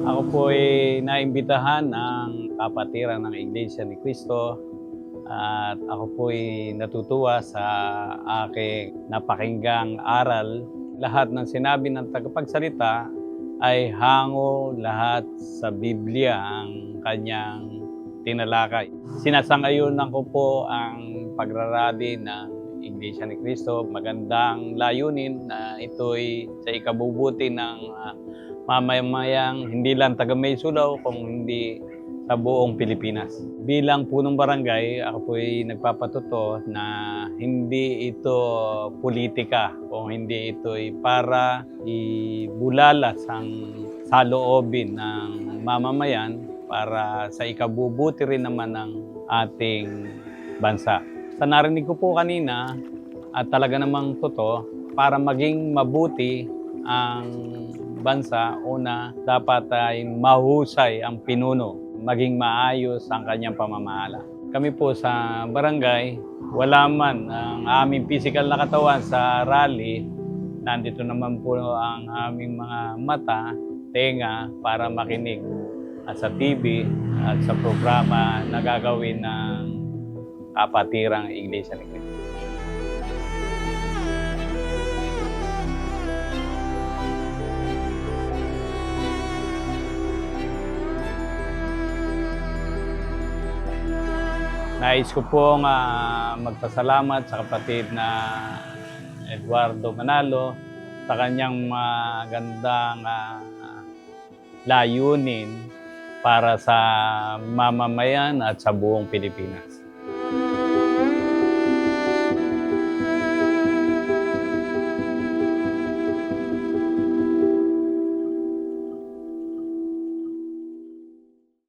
Ako po ay naimbitahan ng kapatiran ng Iglesia ni Cristo at ako po ay natutuwa sa aking napakinggang aral. Lahat ng sinabi ng tagapagsalita ay hango lahat sa Biblia ang kanyang tinalakay. Sinasangayunan ko po ang pagrarally ng Iglesia ni Cristo. Magandang layunin na ito'y sa ikabubuti ng ah, mamamayang hindi lang taga Maysulao kung hindi sa buong Pilipinas. Bilang punong barangay, ako po ay nagpapatuto na hindi ito politika o hindi ito ay para ibulalas ang saloobin ng mamamayan para sa ikabubuti rin naman ng ating bansa. Sa narinig ko po kanina, at talaga namang totoo, para maging mabuti ang bansa, una, dapat ay mahusay ang pinuno, maging maayos ang kanyang pamamahala. Kami po sa barangay, wala man ang aming physical na katawan sa rally, nandito naman po ang aming mga mata, tenga para makinig at sa TV at sa programa na gagawin ng kapatirang Iglesia ni Cristo. Nais ko pong ah, magpasalamat sa kapatid na Eduardo Manalo sa kanyang magandang ah, layunin para sa mamamayan at sa buong Pilipinas.